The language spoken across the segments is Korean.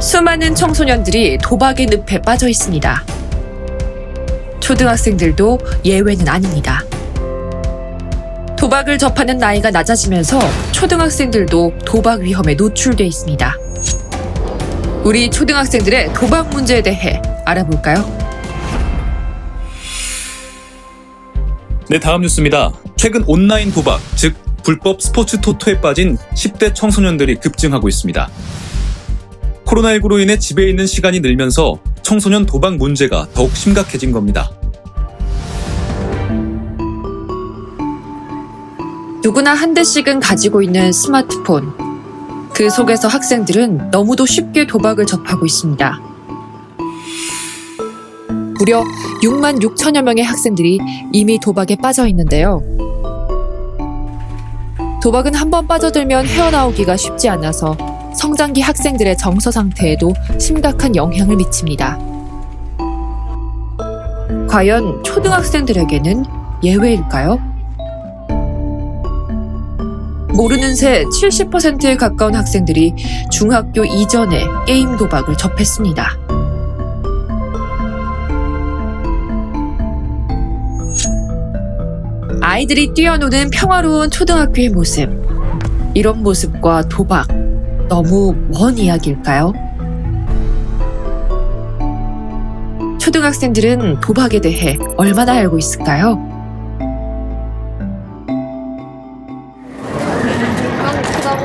수많은 청소년들이 도박의 늪에 빠져 있습니다. 초등학생들도 예외는 아닙니다. 도박을 접하는 나이가 낮아지면서 초등학생들도 도박 위험에 노출돼 있습니다. 우리 초등학생들의 도박 문제에 대해 알아볼까요? 네, 다음 뉴스입니다. 최근 온라인 도박, 즉 불법 스포츠 토토에 빠진 10대 청소년들이 급증하고 있습니다. 코로나19로 인해 집에 있는 시간이 늘면서 청소년 도박 문제가 더욱 심각해진 겁니다. 누구나 한 대씩은 가지고 있는 스마트폰. 그 속에서 학생들은 너무도 쉽게 도박을 접하고 있습니다. 무려 6만 6천여 명의 학생들이 이미 도박에 빠져 있는데요. 도박은 한 번 빠져들면 헤어나오기가 쉽지 않아서 성장기 학생들의 정서 상태에도 심각한 영향을 미칩니다. 과연 초등학생들에게는 예외일까요? 모르는 새 70%에 가까운 학생들이 중학교 이전에 게임 도박을 접했습니다. 아이들이 뛰어노는 평화로운 초등학교의 모습. 이런 모습과 도박, 너무 먼 이야기일까요? 초등학생들은 도박에 대해 얼마나 알고 있을까요?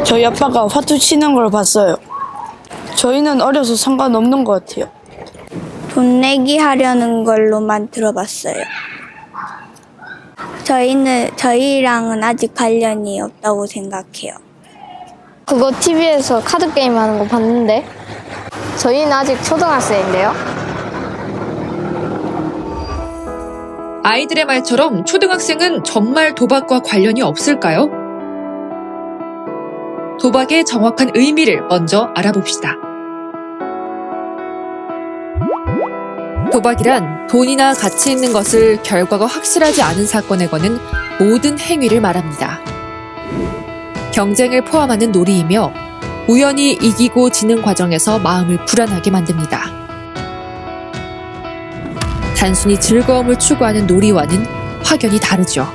저희 아빠가 화투 치는 걸 봤어요. 저희는 어려서 상관없는 것 같아요. 돈 내기 하려는 걸로만 들어봤어요. 저희는 저희랑은 아직 관련이 없다고 생각해요. 그거 TV에서 카드 게임 하는 거 봤는데 저희는 아직 초등학생인데요. 아이들의 말처럼 초등학생은 정말 도박과 관련이 없을까요? 도박의 정확한 의미를 먼저 알아봅시다. 도박이란 돈이나 가치 있는 것을 결과가 확실하지 않은 사건에 거는 모든 행위를 말합니다. 경쟁을 포함하는 놀이이며 우연히 이기고 지는 과정에서 마음을 불안하게 만듭니다. 단순히 즐거움을 추구하는 놀이와는 확연히 다르죠.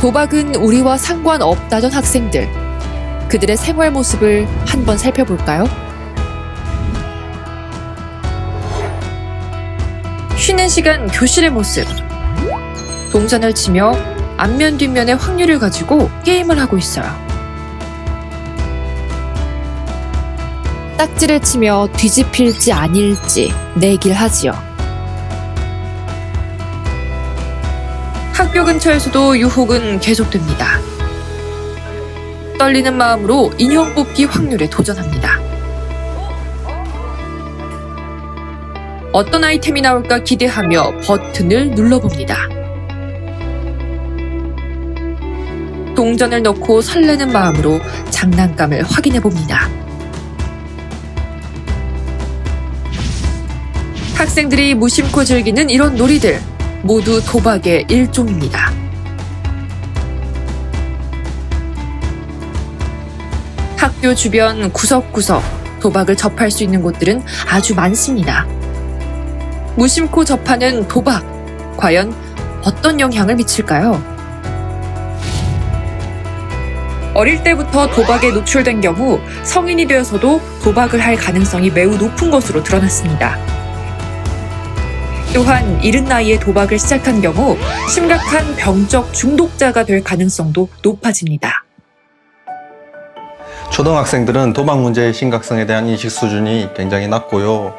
도박은 우리와 상관없다던 학생들. 그들의 생활 모습을 한번 살펴볼까요? 쉬는 시간 교실의 모습. 동전을 치며 앞면 뒷면의 확률을 가지고 게임을 하고 있어요. 딱지를 치며 뒤집힐지 아닐지 내기를 하지요. 학교 근처에서도 유혹은 계속됩니다. 떨리는 마음으로 인형 뽑기 확률에 도전합니다. 어떤 아이템이 나올까 기대하며 버튼을 눌러봅니다. 동전을 넣고 설레는 마음으로 장난감을 확인해 봅니다. 학생들이 무심코 즐기는 이런 놀이들 모두 도박의 일종입니다. 학교 주변 구석구석 도박을 접할 수 있는 곳들은 아주 많습니다. 무심코 접하는 도박, 과연 어떤 영향을 미칠까요? 어릴 때부터 도박에 노출된 경우 성인이 되어서도 도박을 할 가능성이 매우 높은 것으로 드러났습니다. 또한 이른 나이에 도박을 시작한 경우 심각한 병적 중독자가 될 가능성도 높아집니다. 초등학생들은 도박 문제의 심각성에 대한 인식 수준이 굉장히 낮고요.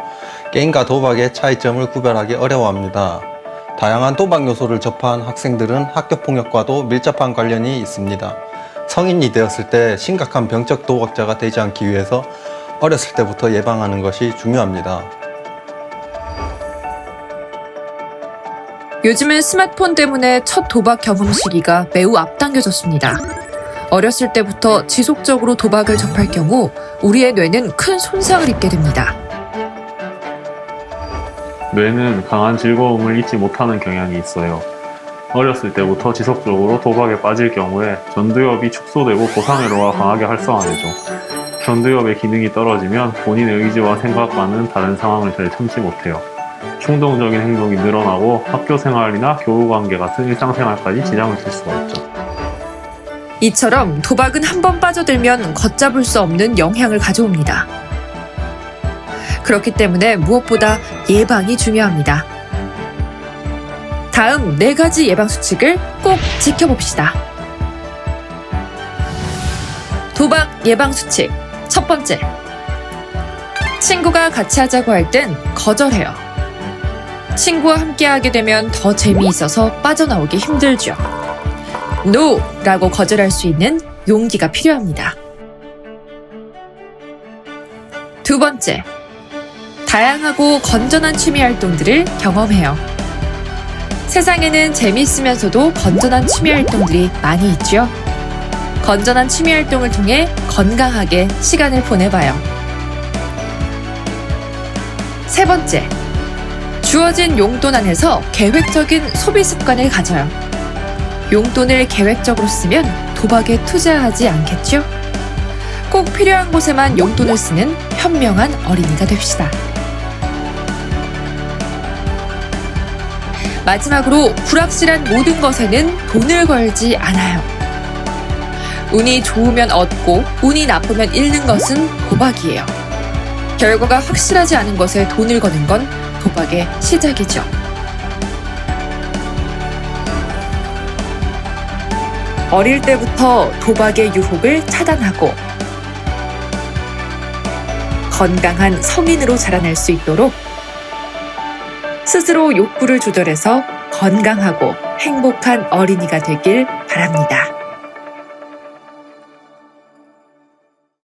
게임과 도박의 차이점을 구별하기 어려워합니다. 다양한 도박 요소를 접한 학생들은 학교 폭력과도 밀접한 관련이 있습니다. 성인이 되었을 때 심각한 병적 도박자가 되지 않기 위해서 어렸을 때부터 예방하는 것이 중요합니다. 요즘은 스마트폰 때문에 첫 도박 경험 시기가 매우 앞당겨졌습니다. 어렸을 때부터 지속적으로 도박을 접할 경우 우리의 뇌는 큰 손상을 입게 됩니다. 뇌는 강한 즐거움을 잊지 못하는 경향이 있어요. 어렸을 때부터 지속적으로 도박에 빠질 경우에 전두엽이 축소되고 고상회로가 강하게 활성화되죠. 전두엽의 기능이 떨어지면 본인의 의지와 생각과는 다른 상황을 잘 참지 못해요. 충동적인 행동이 늘어나고 학교 생활이나 교우 관계 같은 일상생활까지 지장을 줄 수가 있죠. 이처럼 도박은 한 번 빠져들면 걷잡을 수 없는 영향을 가져옵니다. 그렇기 때문에 무엇보다 예방이 중요합니다. 다음 네 가지 예방 수칙을 꼭 지켜봅시다. 도박 예방 수칙 첫 번째. 친구가 같이 하자고 할 땐 거절해요. 친구와 함께 하게 되면 더 재미있어서 빠져나오기 힘들죠. NO! 라고 거절할 수 있는 용기가 필요합니다. 두 번째. 다양하고 건전한 취미 활동들을 경험해요. 세상에는 재미있으면서도 건전한 취미 활동들이 많이 있죠. 건전한 취미 활동을 통해 건강하게 시간을 보내봐요. 세 번째. 주어진 용돈 안에서 계획적인 소비 습관을 가져요. 용돈을 계획적으로 쓰면 도박에 투자하지 않겠죠? 꼭 필요한 곳에만 용돈을 쓰는 현명한 어린이가 됩시다. 마지막으로 불확실한 모든 것에는 돈을 걸지 않아요. 운이 좋으면 얻고 운이 나쁘면 잃는 것은 도박이에요. 결과가 확실하지 않은 것에 돈을 거는 건 도박의 시작이죠. 어릴 때부터 도박의 유혹을 차단하고 건강한 성인으로 자라날 수 있도록 스스로 욕구를 조절해서 건강하고 행복한 어린이가 되길 바랍니다.